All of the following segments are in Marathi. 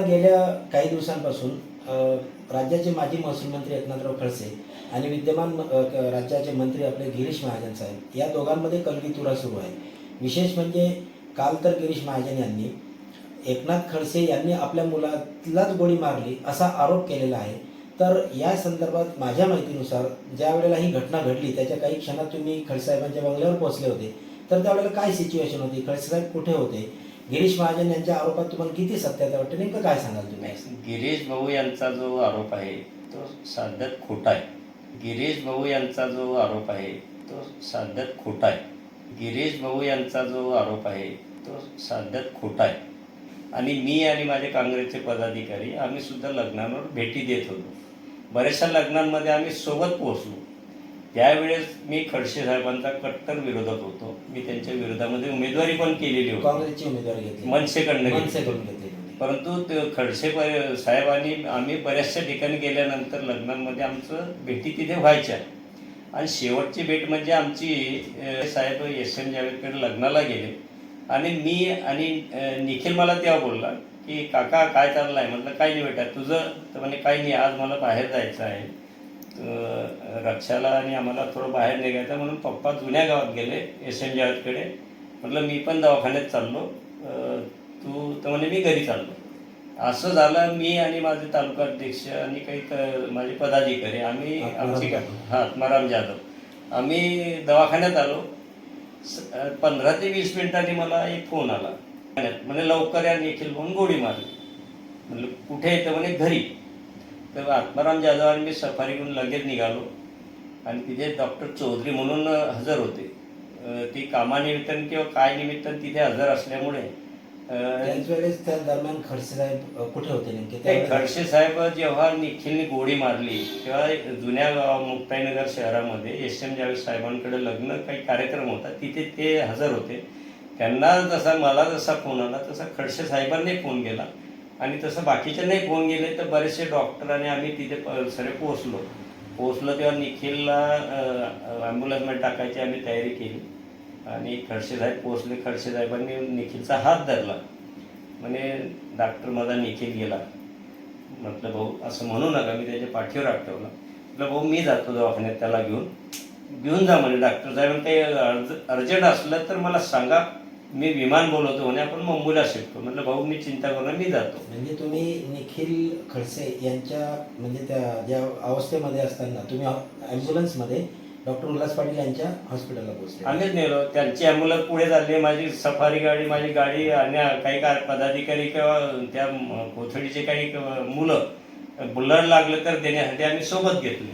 गेल्या काही दिवसांपासून राज्याचे माजी महसूल मंत्री एकनाथराव खडसे आणि विद्यमान म- राज्याचे मंत्री आपले गिरीश महाजन साहेब या दोघांमध्ये कलगीतुरा सुरू आहे. विशेष म्हणजे काल तर गिरीश महाजन यांनी एकनाथ खडसे यांनी आपल्या मुलालाच गोळी मारली असा आरोप केलेला आहे. तर या संदर्भात माझ्या माहितीनुसार ज्या वेळेला ही घटना घडली त्याच्या काही क्षणात तुम्ही खडसाहेबांच्या बंगल्यावर पोहोचले होते. तर त्यावेळेला काय सिच्युएशन होती? खडसेसाहेब कुठे होते? गिरीश महाजन यांच्या आरोपात तुम्हाला किती सत्याचा वाटतं? नेमकं काय सांगाल तुम्ही? गिरीश भाऊ यांचा जो आरोप आहे तो साध्यात खोटा आहे. गिरीश भाऊ यांचा जो आरोप आहे तो साध्यात खोटा आहे. गिरीश भाऊ यांचा जो आरोप आहे तो साध्यात खोटा आहे. आणि मी आणि माझे काँग्रेसचे पदाधिकारी आम्ही सुद्धा लग्नांवर भेटी देत होतो. बऱ्याचशा लग्नांमध्ये आम्ही सोबत पोहोचलो. त्यावेळेस मी खडसे साहेबांचा कट्टर विरोधक होतो. मी त्यांच्या विरोधामध्ये उमेदवारी पण केलेली होती. काँग्रेसची उमेदवारी घेतली. मनसेकडनं. मनसेकडून घेतली. परंतु खडसे साहेबांनी आम्ही बऱ्याचशा ठिकाणी गेल्यानंतर लग्नांमध्ये आमचं भेटी तिथे व्हायच्या. आणि शेवटची भेट म्हणजे आमची साहेब एस एम जावेदकडे लग्नाला गेले. आणि मी आणि निखिल मला तेव्हा बोलला की काका काय चाललं आहे म्हटलं काही नाही बेटा तुझं तर म्हणे काही नाही आज मला बाहेर जायचं आहे. तर रक्षाला आणि आम्हाला थोडं बाहेर निघायचं म्हणून पप्पा जुन्या गावात गेले एस एम जावेदकडे म्हटलं मी पण दवाखान्यात चाललो. तू तर म्हणे मी घरी चाललो. असं झालं मी आणि माझे तालुका अध्यक्ष आणि काही क- माझे पदाधिकारी आम्ही आमची. हा आत्माराम जाधव. आम्ही दवाखान्यात आलो. पंधरा ते वीस मिनिटांनी मला एक फोन आला. म्हणे लवकर या निखिल म्हणून गोळी मारली म्हणलं कुठे येतं म्हणे घरी. तर आत्माराम जाधव आणि मी सफारी घेऊन लगेच निघालो. आणि तिथे डॉक्टर चौधरी म्हणून हजर होते. ती कामानिमित्तानं किंवा काय निमित्तानं तिथे हजर असल्यामुळे त्या दरम्यान खडसे साहेब कुठे होते नेमके? ते खडसे साहेब जेव्हा निखिलने गोळी मारली तेव्हा जुन्या गाव मुक्ताईनगर शहरामध्ये एस एम जावेद साहेबांकडे लग्न काही कार्यक्रम होता. तिथे ते हजर होते. त्यांना जसा मला जसा फोन आला तसा खडसे साहेबांनी फोन केला. आणि तसं बाकीच्यांनाही फोन गेले तर बरेचसे डॉक्टर आणि आम्ही तिथे प- पोहोचलो. पोहोचलो तेव्हा निखिलला ॲम्ब्युलन्समध्ये टाकायची आम्ही तयारी केली. आणि खडसे साहेब पोहोचले. खडसे साहेबांनी निखिलचा हात धरला. म्हणे डॉक्टर माझा निखिल गेला. म्हटलं भाऊ असं म्हणू नका. मी त्याच्या पाठीवर आठवलं म्हटलं भाऊ मी जातो दवाखान्यात त्याला घेऊन. घेऊन जा म्हणे डॉक्टर साहेब. काही अर्ज अर्जंट असलं तर मला सांगा. मी विमान बोलवतो म्हणे आपण मुंबईला शिकतो म्हटलं भाऊ मी चिंता करू नका, मी जातो. म्हणजे तुम्ही निखिल खडसे यांच्या म्हणजे त्या ज्या अवस्थेमध्ये असताना तुम्ही ॲम्ब्युलन्समध्ये डॉक्टर उल्हास पाटील यांच्या हॉस्पिटलला पोहोचले. आम्हीच नेलो. त्यांची ॲम्ब्युलन्स पुढे चालली. माझी सफारी गाडी माझी गाडी आणि काही काय पदाधिकारी किंवा त्या कोथळीचे काही क- मुलं बुलड लागलं तर देण्यासाठी आम्ही सोबत घेतले.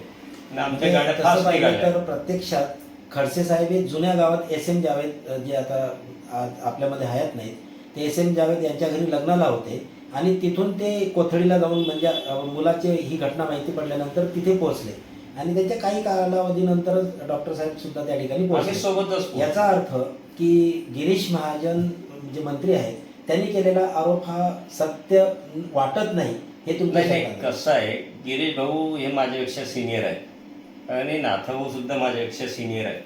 आमच्या म्हणजे गाड्या प्रत्यक्षात खडसे साहेब हे जुन्या गावात एस एम जावेद जे आता आ- आपल्यामध्ये हयात नाहीत. ते एस एम जावेद यांच्या घरी लग्नाला होते आणि तिथून ते कोथळीला जाऊन म्हणजे मुलाची ही घटना माहिती पडल्यानंतर तिथे पोहोचले. आणि त्यांच्या काही कालावधीनंतरच डॉक्टर साहेब सुद्धा त्या ठिकाणी पोहोचले. सोबतच. याचा अर्थ की गिरीश महाजन जे मंत्री आहेत त्यांनी केलेला आरोप हा सत्य वाटत नाही हे तुमच्या. कसं आहे गिरीश भाऊ हे माझ्यापेक्षा सिनियर आहेत. आणि नाथभाऊ सुद्धा माझ्यापेक्षा सिनियर आहेत.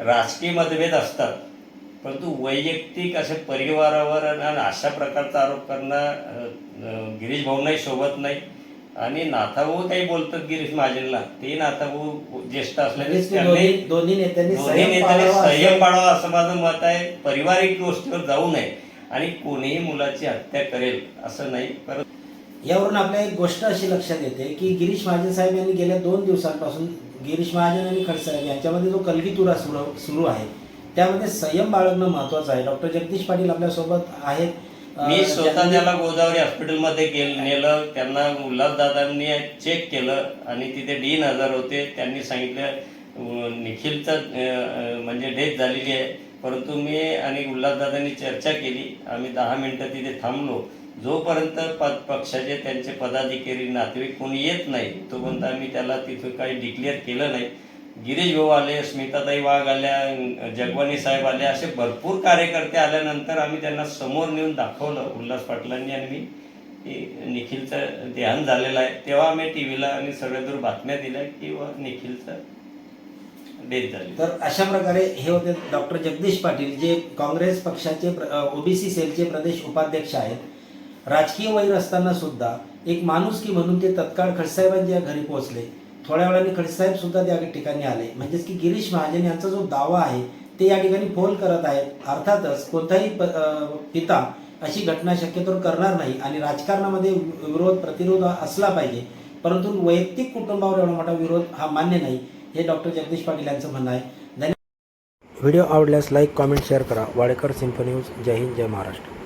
राजकीय मतभेद असतात. परंतु वैयक्तिक असे परिवारावर आणि अशा प्रकारचा आरोप करणं गिरीश भाऊंनाही सोबत नाही. आणि नाथाभाऊ काही बोलतात गिरीश महाजनला ते नाथाभाऊ ज्येष्ठ असल्याने त्यांनी दोन्ही नेत्यांनी संयम पाळावा असं- माझं मत आहे. पारिवारिक गोष्टीवर जाऊ नये. आणि कोणीही मुलाची हत्या करेल असं नाही. परत यावरून आपल्या एक गोष्ट अशी लक्षात येते की गिरीश महाजन साहेब यांनी गेल्या दोन दिवसांपासून गिरीश महाजन आणि खडसाहेब यांच्यामध्ये जो कलगीतुरा सुरू सुरू आहे त्यामध्ये संयम बाळगणं महत्वाचं आहे. डॉक्टर जगदीश पाटील आपल्यासोबत आहेत. मी स्वतः त्याला गोदावरी हॉस्पिटलमध्ये गेल नेलं त्यांना उल्हासदादांनी चेक केलं आणि तिथे डीन हजर होते. त्यांनी सांगितलं निखिलचं म्हणजे डेथ झालेली आहे. परंतु मी आणि उल्हासदादांनी चर्चा केली. आम्ही दहा मिनिटं तिथे थांबलो. जोपर्यंत पद पक्षाचे त्यांचे पदाधिकारी नातेवाईक कोणी येत नाही तोपर्यंत आम्ही त्याला तिथं काही डिक्लेअर केलं नाही. गिरीश भाऊ आले स्मिताताई वाघ आल्या जगवानी साहेब आले असे भरपूर कार्यकर्ते आल्यानंतर आम्ही त्यांना समोर नेऊन दाखवलं उल्हास पाटलांनी आणि मी. निखिलचं ध्यान झालेलं आहे. तेव्हा आम्ही टी व्हीला आणि सगळ्यादूर बातम्या दिल्या की निखिलचं डेथ झाली. तर अशा प्रकारे हे होते डॉक्टर जगदीश पाटील जे काँग्रेस पक्षाचे ओबीसी सेलचे प्रदेश उपाध्यक्ष आहेत. राजकीय वैर असताना सुद्धा एक माणुसकी म्हणून ते तत्काळ खडसाहेबांच्या घरी पोहोचले. थोड्या वेळाने खडसाहेब सुद्धा त्या ठिकाणी आले. म्हणजेच की गिरीश महाजन यांचा जो दावा आहे ते या ठिकाणी फोल करत आहेत. अर्थातच कोणताही प- पिता अशी घटना शक्यतो करणार नाही आणि राजकारणामध्ये विरोध प्रतिरोध असला पाहिजे. परंतु वैयक्तिक कुटुंबावर एवढा मोठा विरोध हा मान्य नाही हे डॉक्टर जगदीश पाटील यांचं म्हणणं आहे. धन्यवाद व्हिडिओ आवडल्यास लाईक कॉमेंट शेअर करा. Wadekar symphony news. जय हिंद जय महाराष्ट्र.